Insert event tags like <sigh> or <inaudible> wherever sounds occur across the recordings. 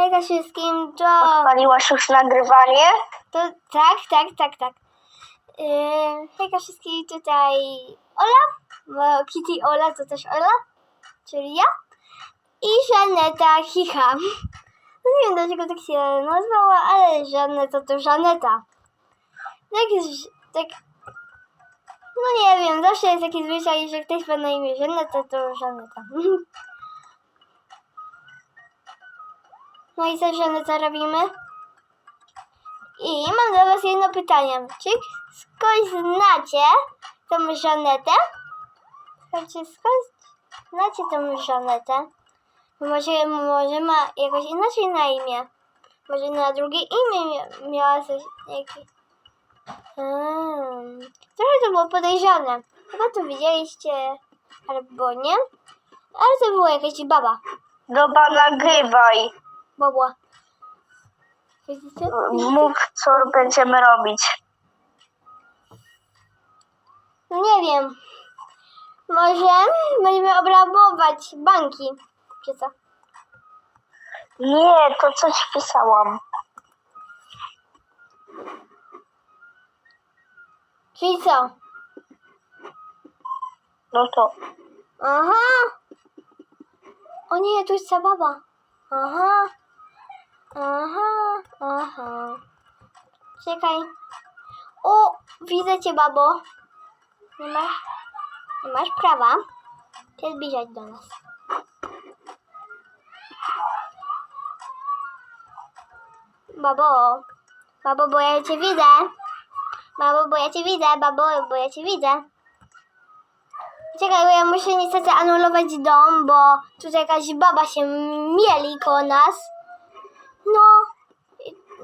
Hejka wszystkim, to... Odpaliłaś już nagrywanie? To tak, tak, tak, tak. Yy, hejka wszystkim, tutaj Ola, bo Kitty Ola to też Ola, czyli ja. I Żaneta Chicha. No nie wiem dlaczego tak się nazwała, ale Żaneta to Żaneta. Tak jest, tak... No nie wiem, zawsze jest taki zwyczaj, że ktoś ma na imię Żaneta, to Żaneta. <laughs> No i co Żaneta robimy? I mam dla Was jedno pytanie. Czy skądś znacie tą Żanetę? Słuchajcie, skąd znacie tą Żanetę? Może, może ma jakoś inaczej na imię. Może na drugie imię mia- miała coś jakieś... Hmm. Trochę to było podejrzane. Chyba to widzieliście, albo nie. Ale to była jakaś baba. Dobra, nagrywaj. Bobła. Widzicie? Mów, co będziemy robić. Nie wiem. Może będziemy obrabować banki. Czy co? Nie, to co ci pisałam. Czyli co? No to. Aha! O nie, tu jest ta baba. Aha. Aha, aha. Czekaj. O, widzę cię, babo. Nie masz, nie masz prawa się zbliżać do nas. Babo, babo, bo ja cię widzę. Babo, bo ja cię widzę, babo, bo ja cię widzę. Czekaj, bo ja muszę niestety anulować dom, bo tutaj jakaś baba się mieli koło nas. No,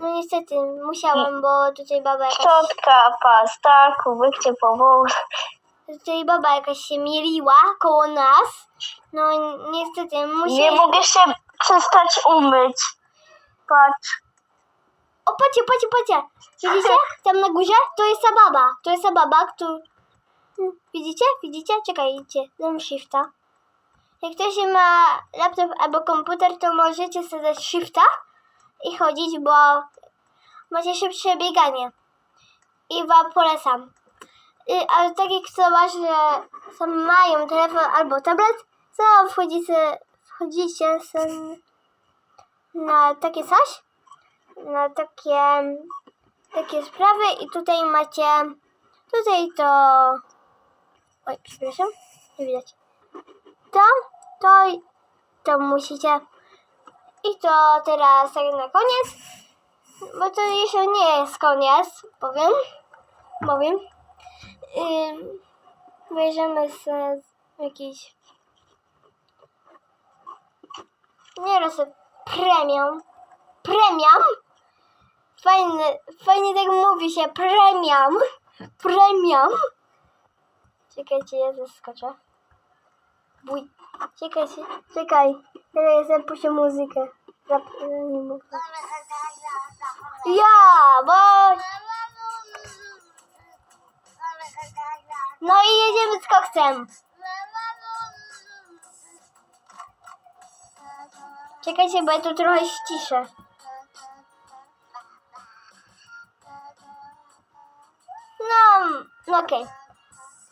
no niestety musiałam, bo tutaj baba jakaś, Szczotka, pasta, kubek ciepłową. tutaj baba jakaś się mieliła koło nas. No niestety. Nie mogę się przestać umyć. Patrz. O, patrzcie, patrzcie, patrzcie. Widzicie? Tam na górze? To jest ta baba. To jest ta baba, która... Widzicie? Widzicie? Czekajcie. Dam shifta. Jak ktoś ma laptop albo komputer, to możecie sobie dać shifta i chodzić, bo macie szybsze bieganie. I wam polecam. Y, ale takie ma, że sam mają telefon albo tablet, to wchodzicie, wchodzicie na takie coś na takie, takie sprawy i tutaj macie, tutaj to, oj, przepraszam, nie widać, to, to, i to musicie i to teraz tak na koniec, bo to jeszcze nie jest koniec, powiem, powiem, bierzemy sobie jakiś, nie wiem, sobie premium, premium, Fajny, fajnie tak mówi się, premium, premium. Czekajcie, ja zaskoczę. Bój. Czekajcie, czekaj. Zap, nie mogę. Ja, bo... No i jedziemy z koksem. Czekajcie, bo ja tu trochę ściszę. No, no okej.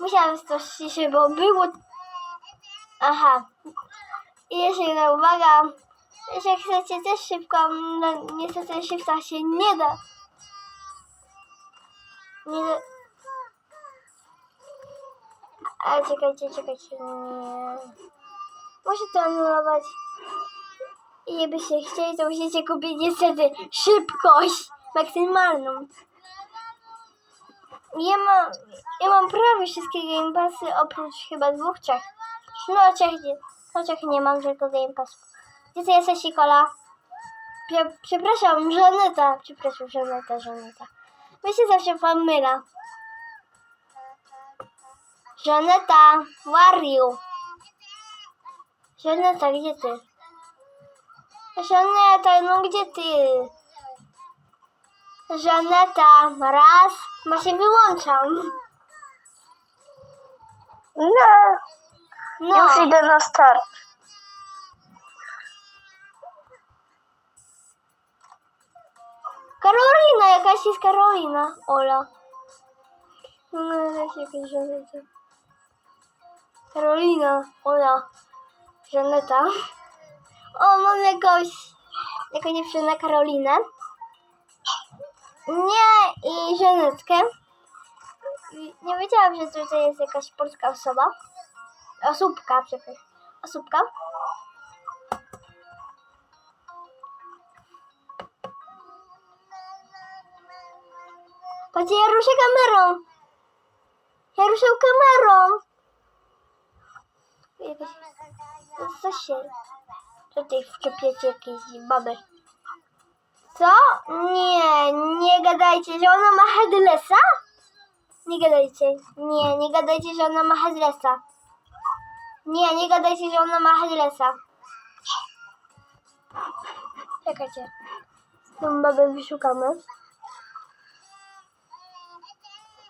Musiałam to ściszy, bo było... Aha. I jeszcze jedna uwaga. Jeśli chcecie też szybko, no niestety shifta się nie da. Nie da. Ale czekajcie, czekajcie. Nie. Muszę to anulować. I jakbyście chcieli, to musicie kupić niestety szybkość maksymalną. Ja mam, ja mam prawie wszystkie Game Passy oprócz chyba dwóch, trzech. No trzech nie, no trzech nie mam tylko Game Passów. Gdzie ty jesteś, Nikola? Prze, przepraszam, Żaneta. Przepraszam, Żaneta, Żaneta. My się zawsze pomyla. Żaneta, where you? Żaneta, gdzie ty? Żaneta, no gdzie ty? Żaneta, raz, ma się wyłączam. Nie, No, już idę na start. Karolina, jakaś jest Karolina. Ola. No, jakaś jakaś żoneta. Karolina, Ola, Żaneta. O, mam jakąś, jakąś dziewczynę Karolinę. Nie, i Żanetkę. Nie wiedziałam, że tutaj jest jakaś polska osoba. Osóbka, przepraszam. Osóbka. Patrzcie, ja ruszę kamerą. Ja ruszę kamerą. Jakaś... Co się... Tutaj wczepiecie jakieś baby. Co? Nie, nie gadajcie, że ona ma headlessa? Nie gadajcie. Nie, nie gadajcie, że ona ma headlessa. Nie, nie gadajcie, że ona ma headlessa. Czekajcie. Tą babę wyszukamy.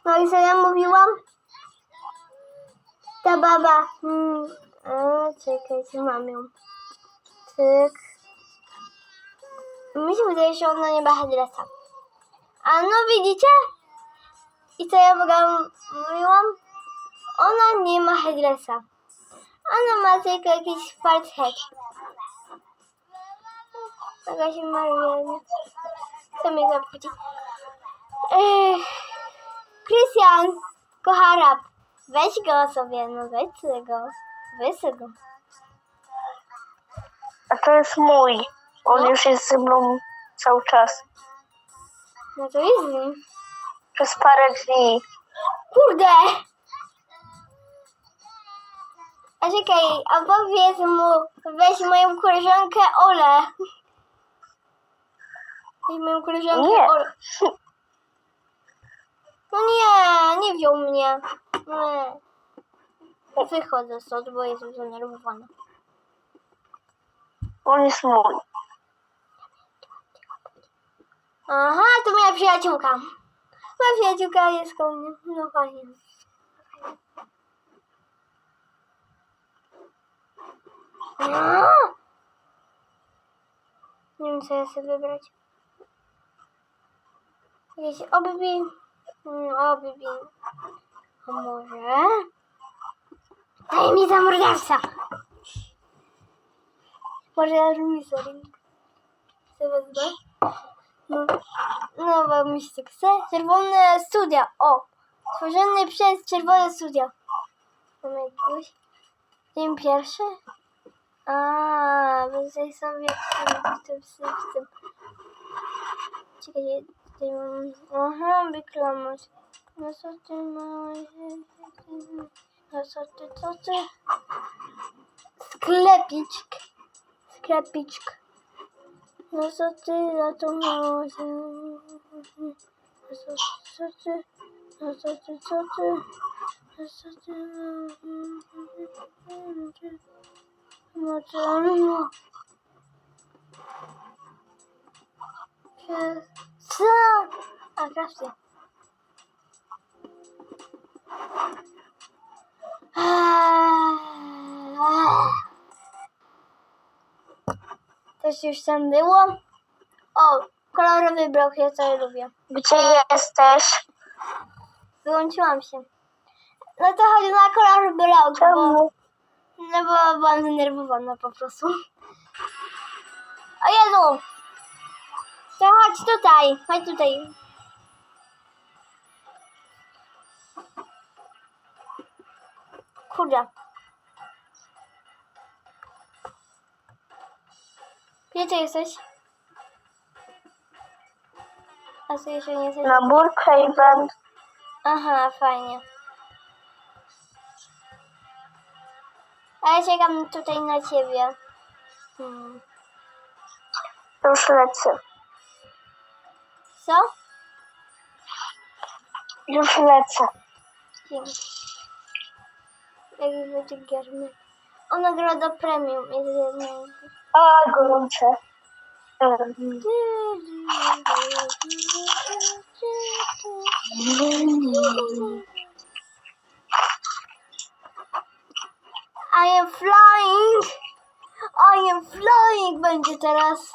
No i co ja mówiłam? Ta baba. Hmm. A, czekajcie, mam ją. Cyk. Mi się wydaje, że ona nie ma headlessa. A no widzicie? I co ja wam mówiłam? Ona nie ma headlessa. Ona ma tylko jakiś fart head. Taka się maluje. Co mnie zapłaci? Krystian, kocha rap. Weź go sobie, no weź go. Weź go. A to jest mój. On No. już jest ze mną cały czas. No to jest z nim. Przez parę dni. Kurde! A czekaj, a powiedz mu, weź moją koleżankę Olę. Weź moją koleżankę Nie. Olę. No nie, nie wziął mnie. Nie. Wychodzę stąd, bo jestem zdenerwowana. On jest mój. Aha, to moja przyjaciółka. Moja przyjaciółka jest koło mnie. No fajnie. Nie wiem, co ja sobie wybrać. Jakieś obibi. Mm, Obibi. A może? Daj mi za! Może ja Ruiza Ring. Chcę wezmę. No, nowa mi się chce. Czerwone studia. O! Stworzony przez Czerwone studia. Mamy jakiegoś. Dzień pierwszy? A, tutaj sobie w tym, w tym, w tym, w tym. Czekaj, tutaj mam... Aha, wyklamować. No co ty małeś? No co ty, co ty? Sklepiczk. Sklepiczk. No co ty na to mało się... No co, co ty? No co ty, co? A, kraszcie. Coś już tam było? O, kolorowy blok, ja to lubię. Gdzie jesteś? Wyłączyłam się. No to chodzi na kolor blok, Czemu? No bo byłam zdenerwowana po prostu. O Jezu! To chodź tutaj, chodź tutaj. Kurde. Gdzie ty jesteś? A ty jeszcze nie jesteś? Nabór Craven. Aha, fajnie. A ja czekam tutaj na ciebie. Hmm. Już lecę. Co? Już lecę. Dzięki. Jak będzie giermy. O, nagroda premium jest jedną. A, gorące. Mm. I am flying! I am flying będzie teraz.